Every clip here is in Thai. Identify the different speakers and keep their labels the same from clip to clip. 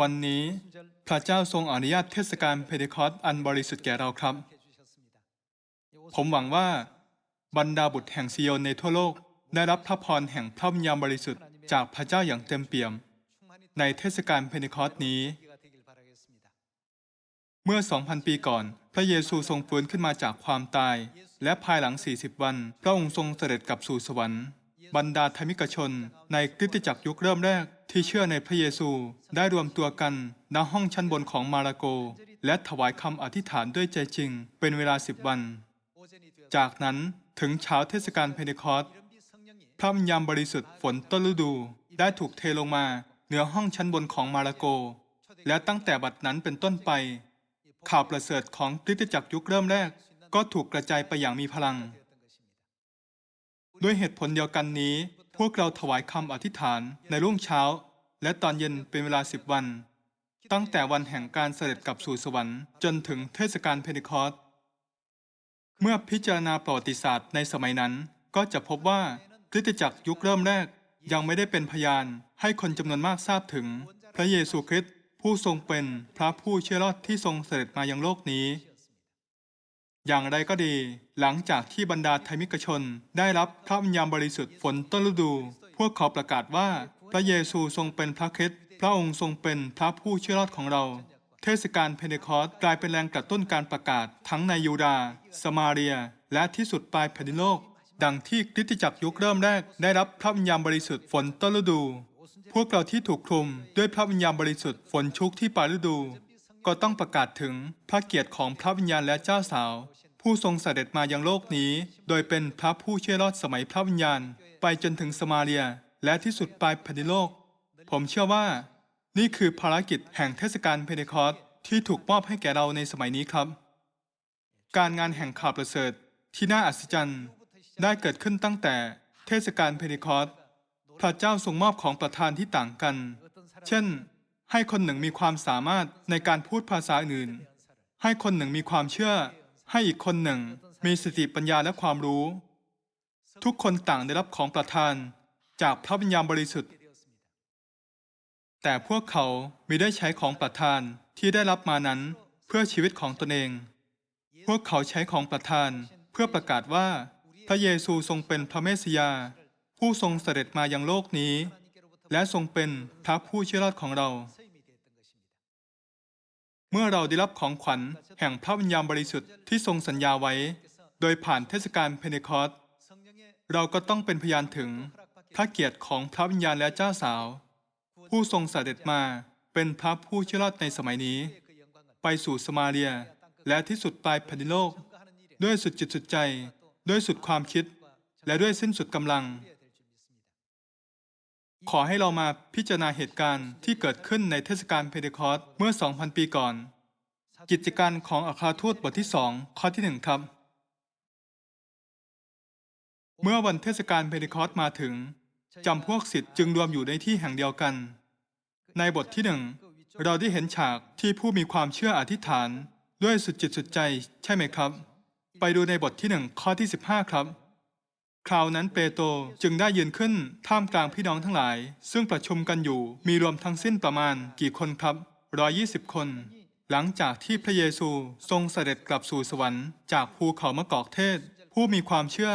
Speaker 1: วันนี้พระเจ้าทรงอนุญาตเทศกาลเพเทคอส์อันบริสุทธิ์แก่เราครับ ผมหวังว่าบรรดาบุตรแห่งซิโยนในทั่วโลกได้รับพระพรแห่งพระวิญญาณบริสุทธิ์จากพระเจ้าอย่างเต็มเปี่ยม ในเทศกาลเพนเทคอส์นี้ เมื่อ 2,000 ปีก่อน พระเยซูทรงฟื้นขึ้นมาจากความตาย และภายหลัง 40 วัน พระองค์ทรงเสด็จกลับสู่สวรรค์ บรรดาธรรมิกชน ในคริสตจักรยุคเริ่มแรกที่เชื่อในพระเยซูได้รวมตัวกันณห้องชั้นบนของมาระโก และถวายคำอธิษฐานด้วยใจจริง เป็นเวลาสิบวัน จากนั้นถึงเช้าเทศกาลเพนเทคอสพระวิญญาณบริสุทธิ์ฝนต้นฤดูได้ถูกเทลงมาเหนือห้องชั้นบนของมาระโก และตั้งแต่บัดนั้นเป็นต้นไป ข่าวประเสริฐของคริสตจักรยุคเริ่มแรก ก็ถูกกระจายไปอย่างมีพลัง ด้วยเหตุผลเดียวกันนี้ พวกเราถวายคำอธิษฐานในรุ่งเช้า และตอนเย็นเป็นเวลาสิบวัน ตั้งแต่วันแห่งการเสด็จกลับสู่สวรรค์จนถึงเทศกาลเพนเทคอสเมื่อพิจารณาประวัติศาสตร์ในสมัยนั้น ก็จะพบว่าคริสตจักรยุคเริ่มแรกยังไม่ได้เป็นพยานให้คนจำนวนมากทราบถึง พระเยซูคริสต์ผู้ทรงเป็นพระผู้เชื่อรอดที่ทรงเสด็จมายังโลกนี้ อย่างไรก็ดี หลังจากที่บรรดาไทมิกชน ได้รับพระวิญญาณบริสุทธิ์ฝนต้นฤดู พวกเขาประกาศว่า พระเยซูทรงเป็นพระคริสต์พระองค์ทรงเป็นพระผู้เชื่อรอดของเรา เทศกาลเพนเทคอสต์กลายเป็นแรงกระตุ้นการประกาศทั้งในยูดาห์สมาเรีย และที่สุดปลายแผ่นดินโลก ดังที่คริสตจักรยุคเริ่มแรกได้รับพระวิญญาณบริสุทธิ์ฝนต้นฤดู พวกเราที่ถูกคลุมด้วยพระวิญญาณบริสุทธิ์ฝนชุกที่ปลายฤดู ก็ต้องประกาศถึงพระเกียรติของพระวิญญาณและเจ้าสาว ผู้ทรงเสด็จมายังโลกนี้ โดยเป็นพระผู้ชื่อรอดสมัยพระวิญญาณ ไปจนถึงสมาเรีย และที่สุดปลายแผ่นดินโลก ผมเชื่อว่า นี่คือภารกิจแห่งเทศกาลเพนเทคอสที่ถูกมอบให้แก่เราในสมัยนี้ครับ การงานแห่งข่าวประเสริฐที่น่าอัศจรรย์ได้เกิดขึ้นตั้งแต่เทศกาลเพนเทคอสพระเจ้าทรงมอบของประทานที่ต่างกัน เช่น ให้คนหนึ่งมีความสามารถในการพูดภาษาอื่น ให้คนหนึ่งมีความเชื่อ ให้อีกคนหนึ่งมีสติปัญญาและความรู้ ทุกคนต่างได้รับของประทานจากพระวิญญาณบริสุทธิ์ แต่พวกเขาไม่ได้ใช้ของประทานที่ได้รับมานั้นเพื่อชีวิตของตนเอง พวกเขาใช้ของประทานเพื่อประกาศว่า พระเยซูทรงเป็นพระเมสสิยา ผู้ทรงเสด็จมายังโลกนี้ และทรงเป็นพระผู้เชื่อรอดของเรา เมื่อเราได้รับของขวัญแห่งพระวิญญาณบริสุทธิ์ที่ทรงสัญญาไว้ โดยผ่านเทศกาลเพนเทคอสต์เราก็ต้องเป็นพยานถึงพระเกียรติของพระวิญญาณและเจ้าสาว ผู้ทรงเสด็จมาเป็นพระผู้เชื่อรอดในสมัยนี้ ไปสู่สมาเรียและที่สุดปลายแผ่นดินโลก ด้วยสุดจิตสุดใจ ด้วยสุดความคิด และด้วยสิ้นสุดกำลัง ขอให้เรามาพิจารณาเหตุการณ์ที่เกิดขึ้นในเทศกาลเพเทคอสเมื่อ 2,000 ปีก่อน กิจการของอัครทูตบทที่สองข้อที่หนึ่งครับ เมื่อวันเทศกาลเพเทคอสมาถึงจำพวกศิษย์จึงรวมอยู่ในที่แห่งเดียวกัน ในบทที่หนึ่งเราได้เห็นฉากที่ผู้มีความเชื่ออธิษฐาน ด้วยสุดจิตสุดใจใช่ไหมครับ ไปดูในบทที่หนึ่งข้อที่ 15 ครับ คราวนั้นเปโตรจึงได้ยืนขึ้นท่ามกลางพี่น้องทั้งหลาย ซึ่งประชุมกันอยู่มีรวมทั้งสิ้นประมาณกี่คนครับร้อยี่สิบคน หลังจากที่พระเยซูทรงเสด็จกลับสู่สวรรค์จากภูเขามะกอกเทศ ผู้มีความเชื่อ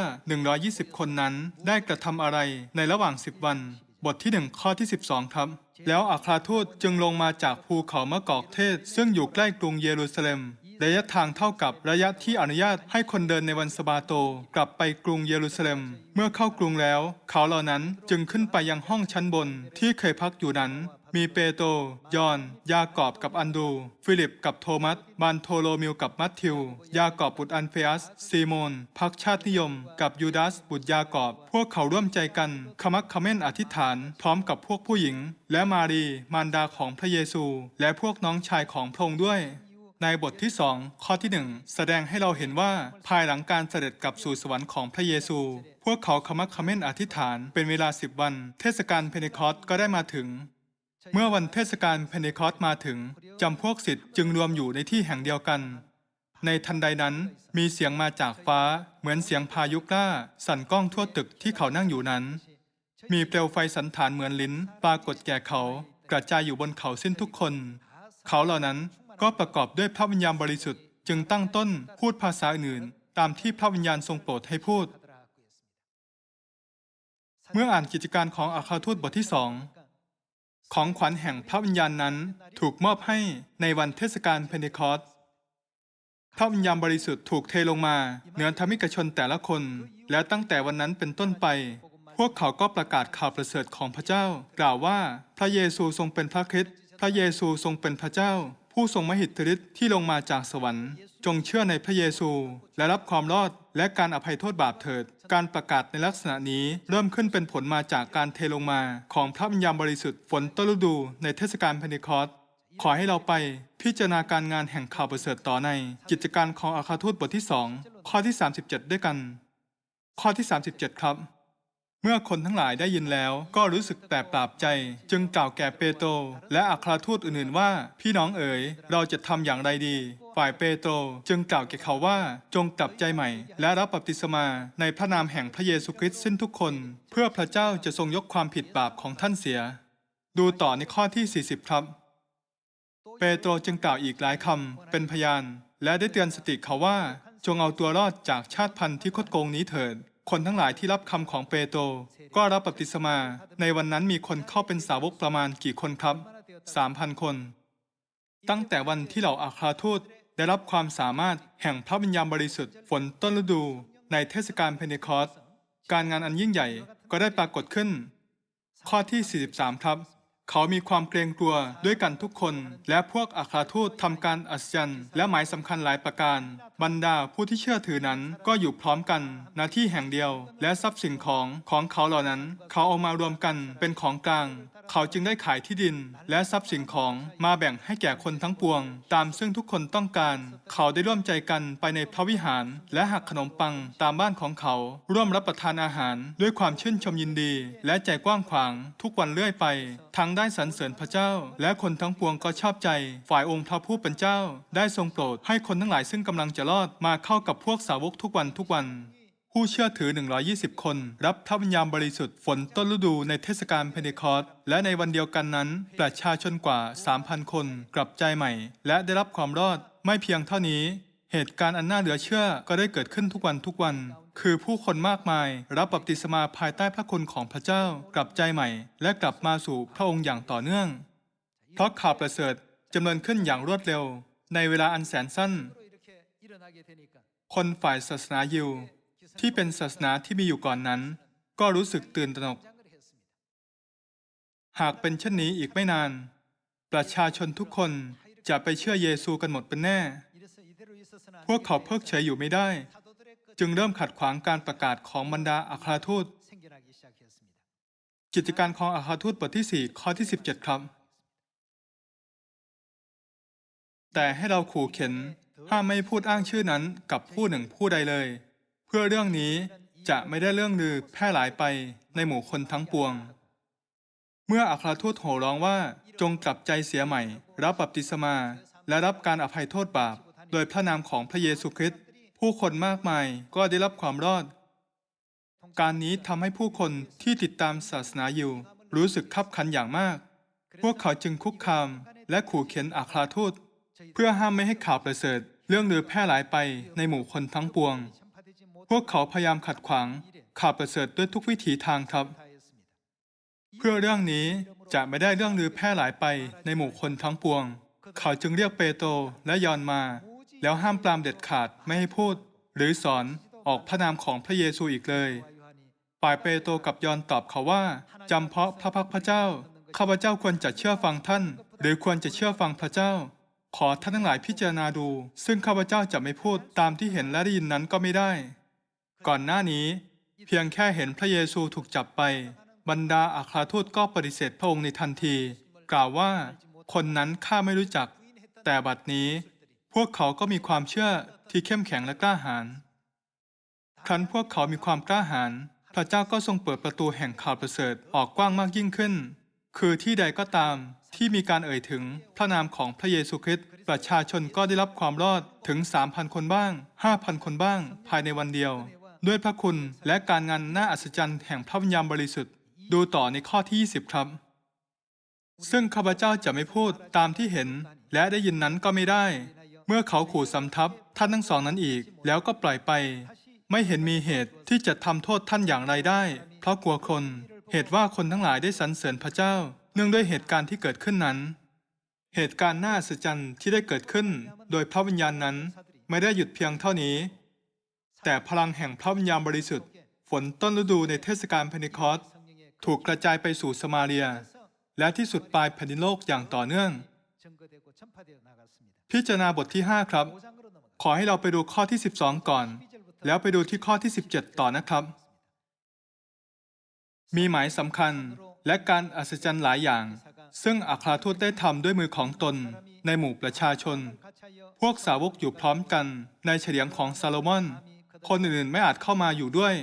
Speaker 1: 120 คนนั้นได้กระทำอะไรในระหว่าง 10 วัน บทที่1ข้อที่ 12 ครับ แล้วอัครทูตจึงลงมาจากภูเขามะกอกเทศ ซึ่งอยู่ใกล้กรุงเยรูซาเล็ม ระยะทางเท่ากับระยะที่อนุญาตให้คนเดินในวันสะบาโต กลับไปกรุงเยรูซาเล็ม เมื่อเข้ากรุงแล้ว เขาเหล่านั้นจึงขึ้นไปยังห้องชั้นบนที่เคยพักอยู่นั้นมีเปโตรยอน ยากอบกับอันดู ฟิลิปกับโทมัส บานโทโลมิวกับมัทธิว ยากอบบุตรอันเฟอัสซีโมน พักชาตินิยม กับยูดาส บุตรยากอบ พวกเขาร่วมใจกันขมักเขม้นอธิษฐาน พร้อมกับพวกผู้หญิง และมารี มารดาของพระเยซู และพวกน้องชายของพระองค์ด้วย ในบทที่สองข้อที่หนึ่งแสดงให้เราเห็นว่าภายหลังการเสด็จกลับสู่สวรรค์ของพระเยซู พวกเขาขมักขม้นอธิษฐานเป็นเวลาสิบวัน เทศกาลเพนเทคอสก็ได้มาถึง เมื่อวันเทศกาลเพนเทคอสมาถึงจำพวกศิษย์จึงรวมอยู่ในที่แห่งเดียวกัน ในทันใดนั้นมีเสียงมาจากฟ้าเหมือนเสียงพายุกล้า สั่นก้องทั่วตึกที่เขานั่งอยู่นั้น มีเปลวไฟสันฐานเหมือนลิ้นปรากฏแก่เขา กระจายอยู่บนเขาสิ้นทุกคน เขาเหล่านั้น ก็ประกอบด้วยพระวิญญาณบริสุทธิ์ จึงตั้งต้นพูดภาษาอื่น ตามที่พระวิญญาณทรงโปรดให้พูด เมื่ออ่านกิจการของอาคาทูตบทที่สองของขวัญแห่งพระวิญญาณนั้นถูกมอบให้ในวันเทศกาลเพนเทคอสต์พระวิญญาณบริสุทธิ์ถูกเทลงมาเหนือธรรมิกชนแต่ละคน และตั้งแต่วันนั้นเป็นต้นไป พวกเขาก็ประกาศข่าวประเสริฐของพระเจ้า กล่าวว่าพระเยซูทรงเป็นพระคริสต์พระเยซูทรงเป็นพระเจ้า ผู้ทรงมหิทธิฤทธิ์ที่ลงมาจากสวรรค์ จงเชื่อในพระเยซู และรับความรอดและการอภัยโทษบาปเถิด การประกาศในลักษณะนี้เริ่มขึ้นเป็นผลมาจากการเทลงมาของพระวิญญาณบริสุทธิ์ฝนต้นฤดูในเทศกาลเพนเทคอสขอให้เราไปพิจารณาการงานแห่งข่าวประเสริฐต่อใน กิจการของอาคาทูตบทที่สองข้อที่ 37 ด้วยกัน ข้อที่ 37 ครับ เมื่อคนทั้งหลายได้ยินแล้วก็รู้สึกแปลกปราบใจ จึงกล่าวแก่เปโตรและอัครทูตอื่นๆว่า พี่น้องเอ๋ย เราจะทำอย่างไรดี ฝ่ายเปโตรจึงกล่าวแก่เขาว่าจงกลับใจใหม่ และรับบัพติศมาในพระนามแห่งพระเยซูคริสต์สิ้นทุกคน เพื่อพระเจ้าจะทรงยกความผิดบาปของท่านเสีย ดูต่อในข้อที่ 40 ครับ เปโตรจึงกล่าวอีกหลายคำเป็นพยาน และได้เตือนสติเขาว่า จงเอาตัวรอดจากชาติพันธุ์ที่คดโกงนี้เถิด คนทั้งหลายที่รับคำของเปโตรก็รับบัพติศมา ในวันนั้นมีคนเข้าเป็นสาวกประมาณกี่คนครับสามพันคน ตั้งแต่วันที่เหล่าอาคาทูตได้รับความสามารถแห่งพระวิญญาณบริสุทธิ์ฝนต้นฤดู ในเทศกาลเพนเทคอสการงานอันยิ่งใหญ่ก็ได้ปรากฏขึ้น ข้อที่ 43 ครับ เขามีความเกรงกลัวด้วยกันทุกคน และพวกอัครทูตทำการอัศจรรย์และหมายสำคัญหลายประการ บรรดาผู้ที่เชื่อถือนั้นก็อยู่พร้อมกันณที่แห่งเดียว และทรัพย์สินของของเขาเหล่านั้น เขาเอามารวมกันเป็นของกลาง เขาจึงได้ขายที่ดิน และทรัพย์สินของมาแบ่งให้แก่คนทั้งปวง ตามซึ่งทุกคนต้องการ เขาได้ร่วมใจกันไปในพระวิหาร และหักขนมปังตามบ้านของเขา ร่วมรับประทานอาหาร ด้วยความชื่นชมยินดี และใจกว้างขวาง ทุกวันเรื่อยไป ทั้งได้สรรเสริญพระเจ้า และคนทั้งปวงก็ชอบใจ ฝ่ายองค์พระผู้เป็นเจ้า ได้ทรงโปรดให้คนทั้งหลายซึ่งกำลังจะรอดมาเข้ากับพวกสาวกทุกวันทุกวัน ผู้เชื่อถือ 120 คน รับพระวิญญาณบริสุทธิ์ฝนต้นฤดูในเทศกาลเพนเทคอสและในวันเดียวกันนั้น ประชาชนกว่า 3,000 คน กลับใจใหม่ และได้รับความรอดไม่เพียงเท่านี้ เหตุการณ์อันน่าเหลือเชื่อก็ได้เกิดขึ้นทุกวันทุกวัน คือผู้คนมากมาย รับบัพติศมาภายใต้พระคุณของพระเจ้า กลับใจใหม่ และกลับมาสู่พระองค์อย่างต่อเนื่อง เพราะข่าวประเสริฐจำเริญขึ้นอย่างรวดเร็ว ในเวลาอันแสนสั้น คนฝ่ายศาสนายิว ที่เป็นศาสนาที่มีอยู่ก่อนนั้น ก็รู้สึกตื่นตระหนก หากเป็นเช่นนี้อีกไม่นาน ประชาชนทุกคนจะไปเชื่อเยซูกันหมดเป็นแน่ พวกเขาเพิกเฉยอยู่ไม่ได้ จึงเริ่มขัดขวางการประกาศของบรรดาอัครทูต กิจการของอัครทูตบทที่ 4 ข้อที่ 17 ครับ แต่ให้เราขู่เข็นห้ามไม่พูดอ้างชื่อนั้นกับผู้หนึ่งผู้ใดเลย พื่อเรื่องนี้จะไม่ได้เรื่องลือแพร่หลายไปในหมู่คนทั้งปวง เมื่ออัครทูตโห่ร้องว่าจงกลับใจเสียใหม่ รับบัพติศมา และรับการอภัยโทษบาป โดยพระนามของพระเยซูคริสต์ผู้คนมากมายก็ได้รับความรอด การนี้ทำให้ผู้คนที่ติดตามศาสนาอยู่ รู้สึกขับขันอย่างมาก พวกเขาจึงคุกคามและขู่เข็นอัครทูต เพื่อห้ามไม่ให้ข่าวประเสริฐ เรื่องลือแพร่หลายไปในหมู่คนทั้งปวง พวกเขาพยายามขัดขวางข่าวประเสริฐด้วยทุกวิถีทางครับ เพื่อเรื่องนี้จะไม่ได้เรื่องลือแพร่หลายไปในหมู่คนทั้งปวง เขาจึงเรียกเปโตรและยอนมา แล้วห้ามปรามเด็ดขาดไม่ให้พูด หรือสอนออกพระนามของพระเยซูอีกเลย ฝ่ายเปโตรกับยอนตอบเขาว่าจำเพาะพระพักพระเจ้าข้าพเจ้าควรจะเชื่อฟังท่าน หรือควรจะเชื่อฟังพระเจ้า ขอท่านทั้งหลายพิจารณาดู ซึ่งข้าพเจ้าจะไม่พูดตามที่เห็นและได้ยินนั้นก็ไม่ได้ ก่อนหน้านี้ เพียงแค่เห็นพระเยซูถูกจับไป บรรดาอัครทูตก็ปฏิเสธพระองค์ในทันที กล่าวว่าคนนั้นข้าไม่รู้จัก แต่บัดนี้ พวกเขาก็มีความเชื่อที่เข้มแข็งและกล้าหาญครั้นพวกเขามีความกล้าหาญพระเจ้าก็ทรงเปิดประตูแห่งข่าวประเสริฐออกกว้างมากยิ่งขึ้น คือที่ใดก็ตามที่มีการเอ่ยถึงพระนามของพระเยซูคริสต์ประชาชนก็ได้รับความรอดถึง 3,000 คนบ้าง 5,000 คนบ้าง ภายในวันเดียว ด้วยพระคุณและการงานน่าอัศจรรย์แห่งพระวิญญาณบริสุทธิ์ ดูต่อในข้อที่ 20 ครับ ซึ่งข้าพเจ้าจะไม่พูดตามที่เห็น และได้ยินนั้นก็ไม่ได้ เมื่อเขาขู่สำทับท่านทั้งสองนั้นอีก แล้วก็ปล่อยไป ไม่เห็นมีเหตุที่จะทำโทษท่านอย่างไรได้ เพราะกลัวคน เหตุว่าคนทั้งหลายได้สรรเสริญพระเจ้า เนื่องด้วยเหตุการณ์ที่เกิดขึ้นนั้น เหตุการณ์น่าอัศจรรย์ที่ได้เกิดขึ้น โดยพระวิญญาณนั้นไม่ได้หยุดเพียงเท่านี้ แต่พลังแห่งพระวิญญาณบริสุทธิ์ ฝนต้นฤดูในเทศกาลเพนเทคอสถูกกระจายไปสู่สมาเรีย และที่สุดปลายแผ่นดินโลกอย่างต่อเนื่อง พิจารณาบทที่ 5 ครับ ขอให้เราไปดูข้อที่ 12 ก่อน แล้วไปดูที่ข้อที่ 17 ต่อนะครับ มีหมายสำคัญและการอัศจรรย์หลายอย่าง ซึ่งอัครทูตได้ทำด้วยมือของตนในหมู่ประชาชน พวกสาวกอยู่พร้อมกันในเฉลียงของซาโลมอน คนอื่นๆไม่อาจเข้ามาอยู่ด้วย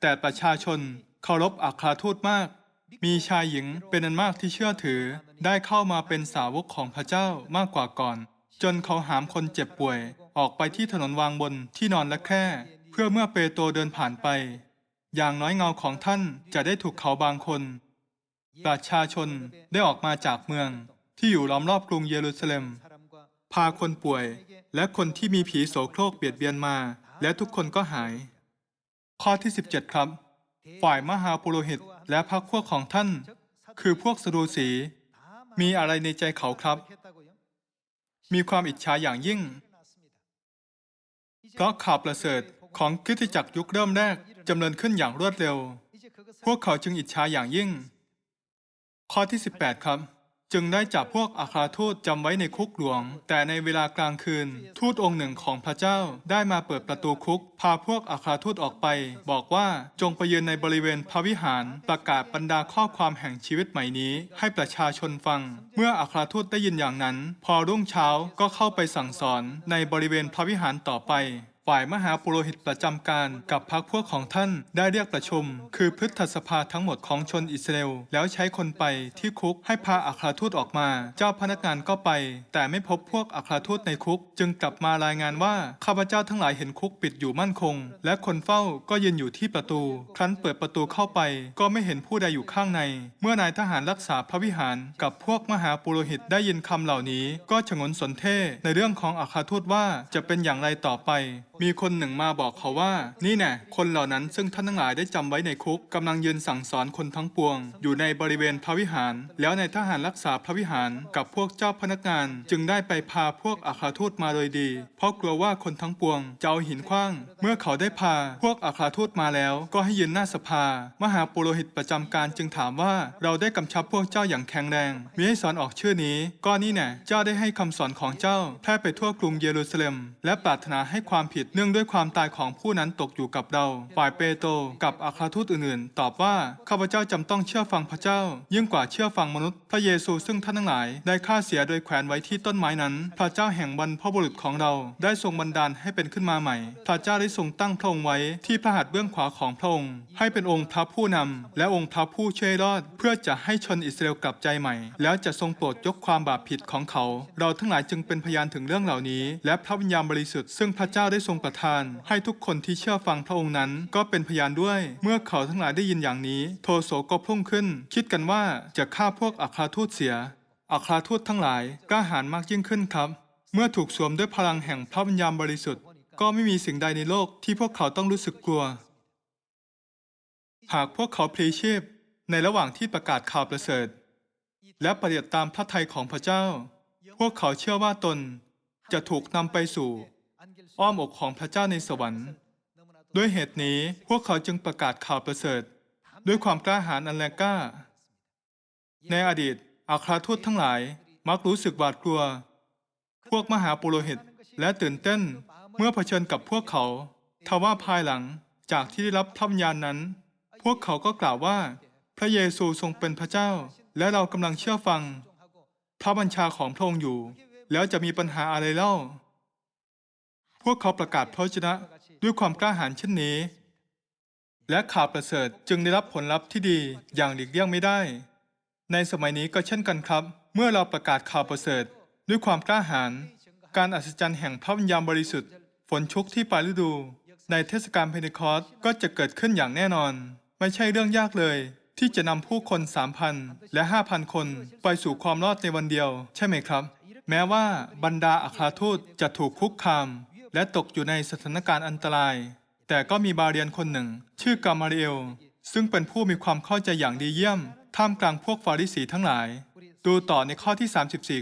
Speaker 1: แต่ประชาชนเคารพอัครทูตมาก มีชายหญิงเป็นอันมากที่เชื่อถือ ได้เข้ามาเป็นสาวกของพระเจ้ามากกว่าก่อน จนเขาหามคนเจ็บป่วย ออกไปที่ถนนวางบนที่นอนและแค่ เพื่อเมื่อเปโตรเดินผ่านไป อย่างน้อยเงาของท่านจะได้ถูกเขาบางคน ประชาชนได้ออกมาจากเมือง ที่อยู่ล้อมรอบกรุงเยรูซาเล็ม พาคนป่วยและคนที่มีผีโสโครกเบียดเบียนมา และทุกคนก็หาย ข้อที่ 17 ครับ ฝ่ายมหาปุโรหิตและพรรคพวกของท่าน คือพวกสดูสี มีอะไรในใจเขาครับ มีความอิจฉาอย่างยิ่ง เพราะข่าวประเสริฐของคิตจักรยุคเริ่มแรกจำเริญขึ้นอย่างรวดเร็ว พวกเขาจึงอิจฉาอย่างยิ่ง ข้อที่ 18 ครับ จึงได้จับพวกอัครทูตจำไว้ในคุกหลวง แต่ในเวลากลางคืน ทูตองค์หนึ่งของพระเจ้าได้มาเปิดประตูคุก พาพวกอัครทูตออกไป บอกว่าจงไปยืนในบริเวณพระวิหาร ประกาศบรรดาข้อความแห่งชีวิตใหม่นี้ ให้ประชาชนฟัง เมื่ออัครทูตได้ยินอย่างนั้น พอรุ่งเช้าก็เข้าไปสั่งสอนในบริเวณพระวิหารต่อไป ฝ่ายมหาปุโรหิตประจำการกับพรรคพวกของท่านได้เรียกประชุม คือพฤทธสภาทั้งหมดของชนอิสราเอลแล้วใช้คนไปที่คุกให้พาอัครทูตออกมา เจ้าพนักงานก็ไป แต่ไม่พบพวกอัครทูตในคุก จึงกลับมารายงานว่าข้าพเจ้าทั้งหลายเห็นคุกปิดอยู่มั่นคง และคนเฝ้าก็ยืนอยู่ที่ประตู ครั้นเปิดประตูเข้าไป ก็ไม่เห็นผู้ใดอยู่ข้างใน เมื่อนายทหารรักษาพระวิหารกับพวกมหาปุโรหิตได้ยินคำเหล่านี้ ก็ฉงนสนเท่ในเรื่องของอัครทูตว่าจะเป็นอย่างไรต่อไปมีคนหนึ่งมาบอกเขาว่า นี่แน่คนเหล่านั้นซึ่งท่านทั้งหลายได้จำไว้ในคุกกำลังยืนสั่งสอนคนทั้งปวง อยู่ในบริเวณพระวิหาร แล้วในทหารรักษาพระวิหารกับพวกเจ้าพนักงาน จึงได้ไปพาพวกอัครทูตมาโดยดี เพราะกลัวว่าคนทั้งปวงจะเอาหินขว้าง เมื่อเขาได้พาพวกอัครทูตมาแล้ว ก็ให้ยืนหน้าสภา มหาปุโรหิตประจำการจึงถามว่าเราได้กำชับพวกเจ้าอย่างแข็งแรงมีให้สอนออกชื่อนี้ ก็นี่แน่เจ้าได้ให้คำสอนของเจ้าแพร่ไปทั่วกรุงเยรูซาเล็ม และปรารถนาให้ความผิดเนื่องด้วยความตายของผู้นั้นตกอยู่กับเรา ฝ่ายเปโตรกับอัครทูตอื่นๆ ตอบว่าข้าพเจ้าจำต้องเชื่อฟังพระเจ้า ยิ่งกว่าเชื่อฟังมนุษย์ พระเยซูซึ่งท่านทั้งหลายได้ฆ่าเสียโดยแขวนไว้ที่ต้นไม้นั้น พระเจ้าแห่งบรรพบุรุษของเราได้ทรงบันดาลให้เป็นขึ้นมาใหม่ พระเจ้าได้ทรงตั้งพระองค์ไว้ที่พระหัตถ์เบื้องขวาของพระองค์ให้เป็นองค์พระผู้นำและองค์พระผู้ช่วยรอด เพื่อจะให้ชนอิสราเอลกลับใจใหม่ แล้วจะทรงโปรดยกความบาปผิดของเขา เราทั้งหลายจึงเป็นพยานถึงเรื่องเหล่านี้ และพระวิญญาณบริสุทธิ์ซึ่งพระเจ้าได้ทรงประทาน ให้ทุกคนที่เชื่อฟังพระองค์นั้น ก็เป็นพยานด้วย เมื่อเขาทั้งหลายได้ยินอย่างนี้ โทโสก็พุ่งขึ้น คิดกันว่าจะฆ่าพวกอัครทูตเสียอัครทูตทั้งหลายกล้าหาญมากยิ่งขึ้นครับ เมื่อถูกสวมด้วยพลังแห่งพระวิญญาณบริสุทธิ์ ก็ไม่มีสิ่งใดในโลกที่พวกเขาต้องรู้สึกกลัว หากพวกเขาพลีชีพในระหว่างที่ประกาศข่าวประเสริฐ และปฏิบัติตามพระทัยของพระเจ้า พวกเขาเชื่อว่าตนจะถูกนำไปสู่ อ้อมอกของพระเจ้าในสวรรค์ ด้วยเหตุนี้พวกเขาจึงประกาศข่าวประเสริฐ ด้วยความกล้าหาญอันแรงกล้า ในอดีตอัครทูตทั้งหลายมักรู้สึกหวาดกลัว พวกมหาปุโรหิตและตื่นเต้นเมื่อเผชิญกับพวกเขาทว่าภายหลังจากที่ได้รับธรรมญาณนั้น พวกเขาก็กล่าวว่า พระเยซูทรงเป็นพระเจ้า และเรากำลังเชื่อฟัง พระบัญชาของพระองค์อยู่ แล้วจะมีปัญหาอะไรเล่า พวกเขาประกาศพระชนะด้วยความกล้าหาญเช่นนี้ และข่าวประเสริฐจึงได้รับผลลัพธ์ที่ดีอย่างหลีกเลี่ยงไม่ได้ ในสมัยนี้ก็เช่นกันครับ เมื่อเราประกาศข่าวประเสริฐด้วยความกล้าหาญการอัศจรรย์แห่งพระวิญญาณบริสุทธิ์ ฝนชุกที่ปลายฤดู ในเทศกาลเพนเทคอสก็จะเกิดขึ้นอย่างแน่นอน ไม่ใช่เรื่องยากเลย ที่จะนำผู้คนสามพันและห้าพันคนไปสู่ความรอดในวันเดียว ใช่ไหมครับ แม้ว่าบรรดาอัครทูตจะถูกคุกคาม และตกอยู่ในสถานการณ์อันตราย แต่ก็มีบาเรียนคนหนึ่ง ชื่อกามาเรียลซึ่งเป็นผู้มีความเข้าใจอย่างดีเยี่ยม ท่ามกลางพวกฟาริสีทั้งหลาย ดูต่อในข้อที่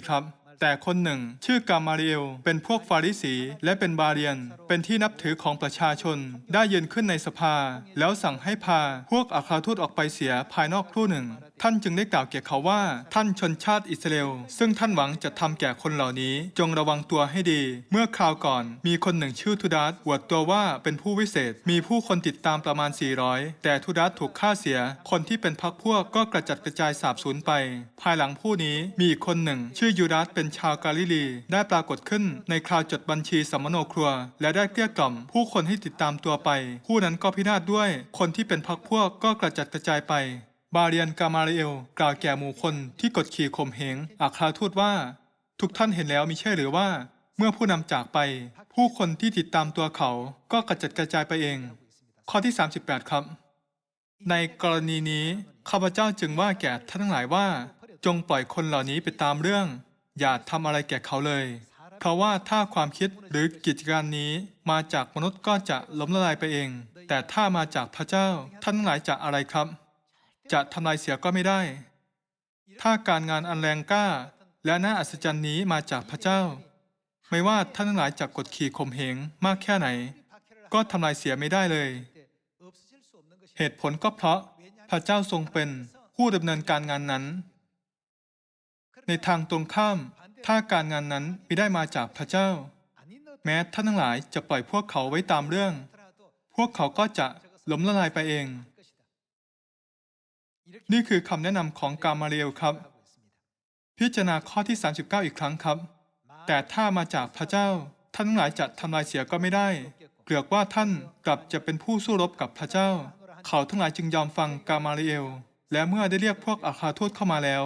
Speaker 1: 34 ครับ แต่คนหนึ่ง ชื่อกามาเรียลเป็นพวกฟาริสีและเป็นบาเรียน เป็นที่นับถือของประชาชน ได้ยืนขึ้นในสภา แล้วสั่งให้พาพวกอัครทูตออกไปเสียภายนอกครู่หนึ่ง ท่านจึงได้กล่าวแก่เขาว่า ท่านชนชาติอิสราเอลซึ่งท่านหวังจะทำแก่คนเหล่านี้ จงระวังตัวให้ดี เมื่อคราวก่อนมีคนหนึ่งชื่อทูดัสอวดตัวว่าเป็นผู้วิเศษ มีผู้คนติดตามประมาณ 400 แต่ทูดัสถูกฆ่าเสีย คนที่เป็นพักพวกก็กระจัดกระจายสาบสูญไป ภายหลังผู้นี้มีอีกคนหนึ่ง ชื่อยูดัสเป็นชาวกาลิลี ได้ปรากฏขึ้นในคราวจดบัญชีสัมมโนครัว และได้เกลี้ยกล่อมผู้คนให้ติดตามตัวไป ผู้นั้นก็พินาศด้วย คนที่เป็นพักพวกก็กระจัดกระจายไป บาเรียนกามาเรเอลกล่าวแก่หมู่คนที่กดขี่ข่มเหงอัคราทูตว่า ทุกท่านเห็นแล้วมิใช่หรือว่า เมื่อผู้นำจากไป ผู้คนที่ติดตามตัวเขาก็กระจัดกระจายไปเอง ข้อที่ 38 ครับ ในกรณีนี้ข้าพเจ้าจึงว่าแก่ท่านทั้งหลายว่า จงปล่อยคนเหล่านี้ไปตามเรื่อง อย่าทำอะไรแก่เขาเลย เพราะว่าถ้าความคิดหรือกิจการนี้มาจากมนุษย์ก็จะล้มละลายไปเอง แต่ถ้ามาจากพระเจ้าท่านทั้งหลายจะอะไรครับ จะทำลายเสียก็ไม่ได้ ถ้าการงานอันแรงกล้า และน่าอัศจรรย์นี้มาจากพระเจ้า ไม่ว่าท่านทั้งหลายจะกดขี่ข่มเหงมากแค่ไหน ก็ทำลายเสียไม่ได้เลย เหตุผลก็เพราะพระเจ้าทรงเป็นผู้ดำเนินการงานนั้น ในทางตรงข้าม ถ้าการงานนั้นไม่ได้มาจากพระเจ้า แม้ท่านทั้งหลายจะปล่อยพวกเขาไว้ตามเรื่อง พวกเขาก็จะล้มละลายไปเอง นี่คือคำแนะนำของกามาเรียลครับ พิจารณาข้อที่ 39 อีกครั้งครับ แต่ถ้ามาจากพระเจ้า ท่านทั้งหลายจะทำลายเสียก็ไม่ได้ เกลือกว่าท่านกลับจะเป็นผู้สู้รบกับพระเจ้า เขาทั้งหลายจึงยอมฟังกามาเรียลและเมื่อได้เรียกพวกอาคาทูตเข้ามาแล้ว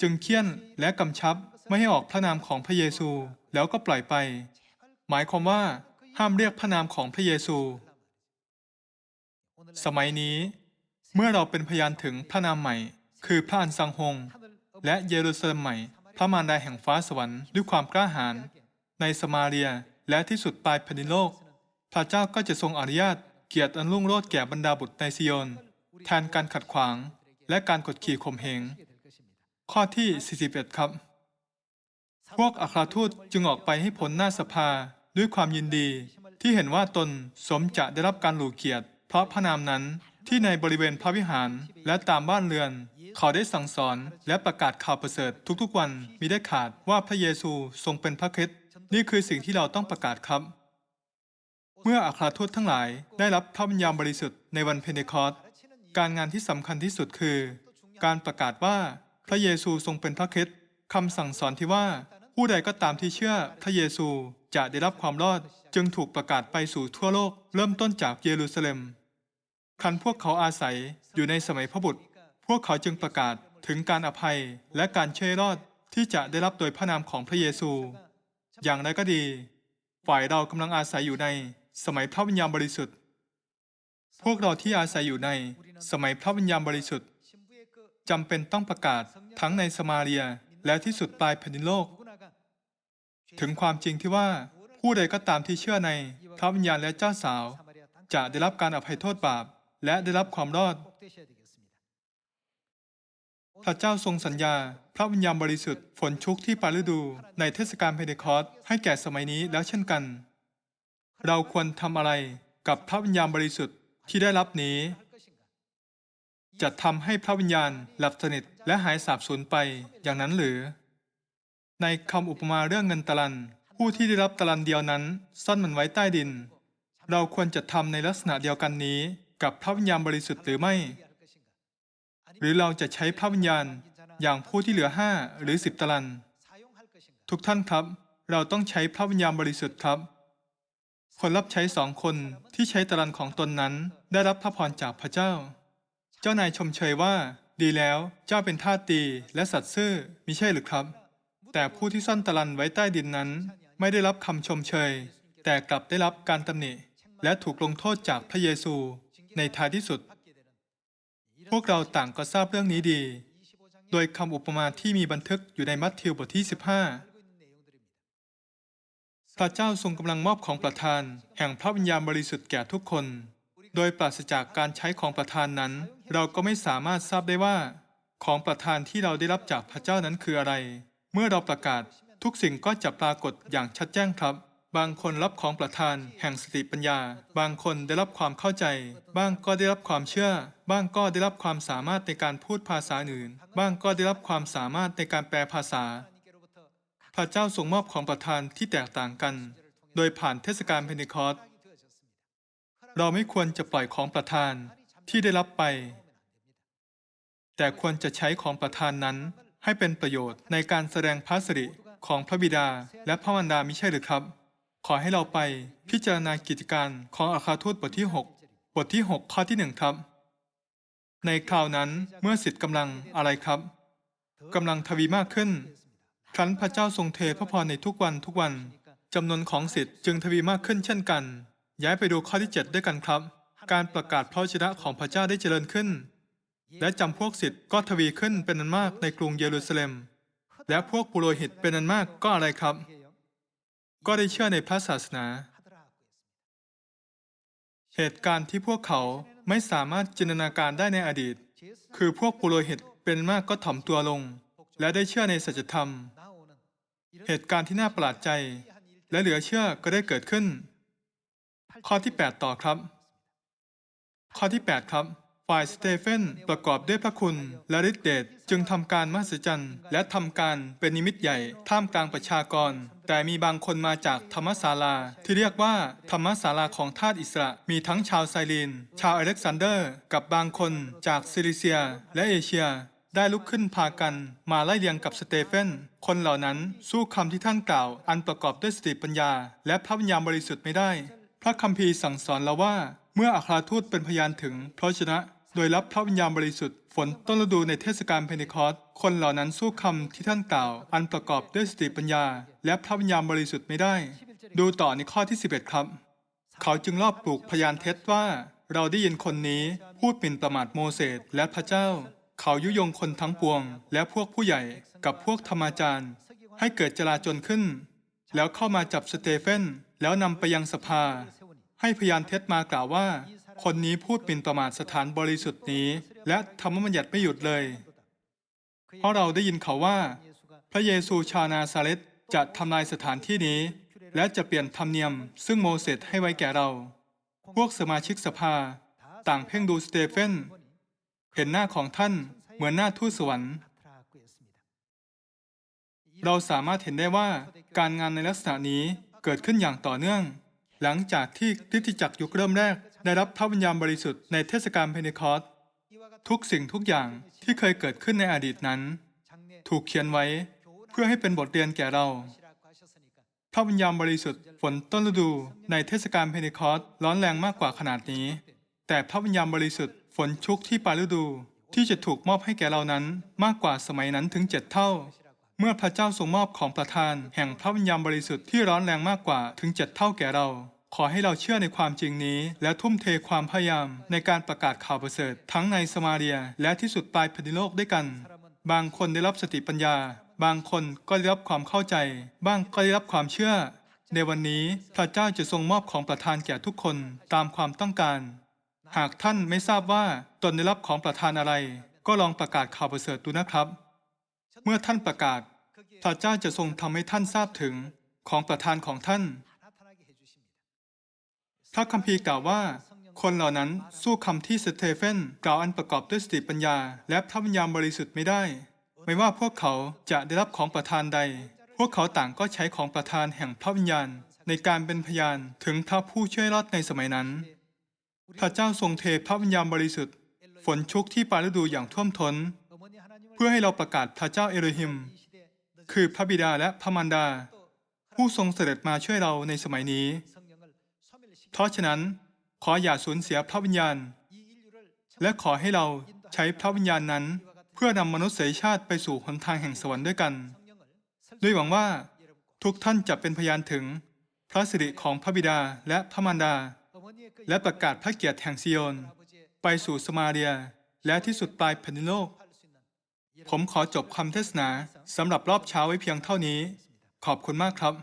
Speaker 1: จึงเคี่ยนและกำชับไม่ให้ออกพระนามของพระเยซูแล้วก็ปล่อยไป หมายความว่าห้ามเรียกพระนามของพระเยซู สมัยนี้ เมื่อเราเป็นพยานถึงพระนามใหม่ คือพระอันสังหงและเยรูซาเล็มใหม่ พระมารดาแห่งฟ้าสวรรค์ด้วยความกล้าหาญในสมาเรียและที่สุดปลายแผ่นดินโลก พระเจ้าก็จะทรงอนุญาตเกียรติอันรุ่งโรจน์แก่บรรดาบุตรในซิโยนแทนการขัดขวาง และการกดขี่ข่มเหง ข้อที่ 41 ครับ พวกอัครทูตจึงออกไปให้พ้นหน้าสภาด้วยความยินดี ที่เห็นว่าตนสมจะได้รับการหลูเกียรติ เพราะพระนามนั้นที่ในบริเวณพระวิหารและตามบ้านเรือน เขาได้สั่งสอนและประกาศข่าวประเสริฐทุกๆวันมิได้ขาดว่าพระเยซูทรงเป็นพระคริสต์นี่คือสิ่งที่เราต้องประกาศครับ เมื่ออัครทูตทั้งหลายได้รับพระวิญญาณบริสุทธิ์ในวันเพนเทคอสต์การงานที่สำคัญที่สุดคือ การประกาศว่า พระเยซูทรงเป็นพระคริสต์คำสั่งสอนที่ว่า ผู้ใดก็ตามที่เชื่อพระเยซูจะได้รับความรอดจึงถูกประกาศไปสู่ทั่วโลก เริ่มต้นจากเยรูซาเล็ม คันพวกเขาอาศัยอยู่ในสมัยพระบุตร พวกเขาจึงประกาศถึงการอภัยและการช่วยรอดที่จะได้รับโดยพระนามของพระเยซู อย่างไรก็ดี ฝ่ายเรากำลังอาศัยอยู่ในสมัยพระวิญญาณบริสุทธิ์ พวกเราที่อาศัยอยู่ในสมัยพระวิญญาณบริสุทธิ์ จำเป็นต้องประกาศทั้งในสมาเรียและที่สุดปลายแผ่นดินโลก ถึงความจริงที่ว่าผู้ใดก็ตามที่เชื่อในพระวิญญาณและเจ้าสาว จะได้รับการอภัยโทษบาป และได้รับความรอด พระเจ้าทรงสัญญา พระวิญญาณบริสุทธิ์ฝนชุกที่ปาฤดูในเทศกาลเพนเทคอสให้แก่สมัยนี้แล้วเช่นกัน เราควรทำอะไรกับพระวิญญาณบริสุทธิ์ที่ได้รับนี้ จะทำให้พระวิญญาณหลับสนิทและหายสาบสูญไปอย่างนั้นหรือ ในคำอุปมาเรื่องเงินตะลัน ผู้ที่ได้รับตะลันเดียวนั้นซ่อนมันไว้ใต้ดิน เราควรจะทำในลักษณะเดียวกันนี้ กับพระวิญญาณบริสุทธิ์หรือไม่ หรือเราจะใช้พระวิญญาณอย่างผู้ที่เหลือห้าหรือสิบตะลัน ทุกท่านครับ เราต้องใช้พระวิญญาณบริสุทธิ์ครับ คนรับใช้สองคนที่ใช้ตะลันของตนนั้นได้รับพระพรจากพระเจ้า เจ้านายชมเชยว่า ดีแล้วเจ้าเป็นท่าสดีและสัตย์ซื่อมิใช่หรือครับ แต่ผู้ที่ซ่อนตะลันไว้ใต้ดินนั้น ไม่ได้รับคำชมเชย แต่กลับได้รับการตำหนิ และถูกลงโทษจากพระเยซู ในท้ายที่สุด พวกเราต่างก็ทราบเรื่องนี้ดี โดยคำอุปมาที่มีบันทึกอยู่ในมัทธิวบทที่ 15พระเจ้าทรงกำลังมอบของประทาน แห่งพระวิญญาณบริสุทธิ์แก่ทุกคน โดยปราศจากการใช้ของประทานนั้น เราก็ไม่สามารถทราบได้ว่า ของประทานที่เราได้รับจากพระเจ้านั้นคืออะไร เมื่อเราประกาศทุกสิ่งก็จะปรากฏอย่างชัดแจ้งครับ บางคนรับของประทานแห่งสติปัญญา บางคนได้รับความเข้าใจ บ้างก็ได้รับความเชื่อ บ้างก็ได้รับความสามารถในการพูดภาษาอื่น บ้างก็ได้รับความสามารถในการแปลภาษา พระเจ้าทรงมอบของประทานที่แตกต่างกัน โดยผ่านเทศกาลเพนเทคอสต์เราไม่ควรจะปล่อยของประทานที่ได้รับไป แต่ควรจะใช้ของประทานนั้น ให้เป็นประโยชน์ในการแสดงพระสิริของพระบิดาและพระมารดามิใช่หรือครับ ขอให้เราไปพิจารณากิจการของอาคาทูตบทที่ 6 บทที่ 6 ข้อที่ 1 ครับ ในคราวนั้นเมื่อสิทธิ์กำลังอะไรครับกำลังทวีมากขึ้น ครั้นพระเจ้าทรงเทพระพรในทุกวันทุกวันจำนวนของสิทธิ์จึงทวีมากขึ้นเช่นกัน ย้ายไปดูข้อที่ 7 ด้วยกันครับ การประกาศพระชนะของพระเจ้าได้เจริญขึ้น และจำพวกสิทธิ์ก็ทวีขึ้นเป็นอันมากในกรุงเยรูซาเล็ม และพวกปุโรหิตเป็นอันมากก็อะไรครับ ก็ได้เชื่อในพระศาสนา เหตุการณ์ที่พวกเขาไม่สามารถจินตนาการได้ในอดีต คือพวกปุโรหิตเป็นมากก็ถ่อมตัวลง และได้เชื่อในสัจธรรม เหตุการณ์ที่น่าประหลาดใจ และเหลือเชื่อก็ได้เกิดขึ้น ข้อที่ 8 ต่อครับ ข้อที่ 8 ครับ ฝ่ายสเตเฟนประกอบด้วยพระคุณและฤทธิเดชจึงทำการมหัศจรรย์ และทำการเป็นนิมิตใหญ่ท่ามกลางประชากร แต่มีบางคนมาจากธรรมศาลา ที่เรียกว่าธรรมศาลาของทาสอิสระ มีทั้งชาวไซรีน ชาวอเล็กซานเดอร์ กับบางคนจากซิลิเซีย และเอเชียได้ลุกขึ้นพากันมาไล่เลียงกับสเตเฟน คนเหล่านั้นสู้คำที่ท่านกล่าว อันประกอบด้วยสติปัญญา และพระวิญญาณบริสุทธิ์ไม่ได้ พระคัมภีร์สั่งสอนเราว่า เมื่ออัครทูตเป็นพยานถึงพระชนะ โดยรับพระวิญญาณบริสุทธิ์ฝนต้นฤดูในเทศกาลเพนเทคอสคนเหล่านั้นสู้คำที่ท่านกล่าว อันประกอบด้วยสติปัญญา และพระวิญญาณบริสุทธิ์ไม่ได้ ดูต่อในข้อที่ 11 ครับ เขาจึงลอบปลูกพยานเท็จว่า เราได้ยินคนนี้พูดหมิ่นประมาทโมเสสและพระเจ้า เขายุยงคนทั้งปวง และพวกผู้ใหญ่กับพวกธรรมาจารย์ ให้เกิดจลาจลขึ้น แล้วเข้ามาจับสเตเฟนแล้วนำไปยังสภา ให้พยานเท็จมากล่าวว่า คนนี้พูดหมิ่นประมาทสถานบริสุทธิ์นี้ และธรรมบัญญัติไม่หยุดเลย เพราะเราได้ยินเขาว่า พระเยซูชาวนาซาเรตจะทำลายสถานที่นี้ และจะเปลี่ยนธรรมเนียม ซึ่งโมเสสให้ไว้แก่เรา พวกสมาชิกสภา ต่างเพ่งดูสเตเฟนเห็นหน้าของท่านเหมือนหน้าทูตสวรรค์เราสามารถเห็นได้ว่าการงานในลักษณะนี้เกิดขึ้นอย่างต่อเนื่อง หลังจากที่คริสตจักรยุคเริ่มแรก ได้รับพระวิญญาณบริสุทธิ์ในเทศกาลเพนเทคอสทุกสิ่งทุกอย่างที่เคยเกิดขึ้นในอดีตนั้น ถูกเขียนไว้เพื่อให้เป็นบทเรียนแก่เรา พระวิญญาณบริสุทธิ์ฝนต้นฤดูในเทศกาลเพนเทคอสร้อนแรงมากกว่าขนาดนี้ แต่พระวิญญาณบริสุทธิ์ฝนชุกที่ปลายฤดูที่จะถูกมอบให้แก่เรานั้นมากกว่าสมัยนั้นถึงเจ็ดเท่า เมื่อพระเจ้าทรงมอบของประทานแห่งพระวิญญาณบริสุทธิ์ที่ร้อนแรงมากกว่าถึงเจ็ดเท่าแก่เรา ขอให้เราเชื่อในความจริงนี้ และทุ่มเทความพยายามในการประกาศข่าวประเสริฐ ทั้งในสมาเรีย และที่สุดปลายแผ่นดินโลกด้วยกัน บางคนได้รับสติปัญญา บางคนก็ได้รับความเข้าใจ บ้างก็ได้รับความเชื่อ ในวันนี้พระเจ้าจะทรงมอบของประทานแก่ทุกคนตามความต้องการ หากท่านไม่ทราบว่าตนได้รับของประทานอะไร ก็ลองประกาศข่าวประเสริฐดูนะครับ เมื่อท่านประกาศพระเจ้าจะทรงทำให้ท่านทราบถึงของประทานของท่าน พระคัมภีร์กล่าวว่า คนเหล่านั้นสู้คำที่สเตเฟนกล่าวอันประกอบด้วยสติปัญญา และพระวิญญาณบริสุทธิ์ไม่ได้ ไม่ว่าพวกเขาจะได้รับของประทานใด พวกเขาต่างก็ใช้ของประทานแห่งพระวิญญาณ ในการเป็นพยานถึงพระผู้ช่วยรอดในสมัยนั้น พระเจ้าทรงเทพระวิญญาณบริสุทธิ์ ฝนชุกที่ปลายฤดูอย่างท่วมทน้น เพื่อให้เราประกาศพระเจ้าเอโลฮิม คือพระบิดาและพระมารดา ผู้ทรงเสด็จมาช่วยเราในสมัยนี้ เพราะฉะนั้นขออย่าสูญเสียพระวิญญาณ และขอให้เราใช้พระวิญญาณนั้น เพื่อนำมนุษยชาติไปสู่หนทางแห่งสวรรค์ด้วยกัน ด้วยหวังว่าทุกท่านจะเป็นพยานถึงพระสิริของพระบิดาและพระมารดา และประกาศพระเกียรติแห่งซิโยนไปสู่สมาเรีย และที่สุดปลายแผ่นดินโลก ผมขอจบคำเทศนาสำหรับรอบเช้าไว้เพียงเท่านี้ ขอบคุณมากครับ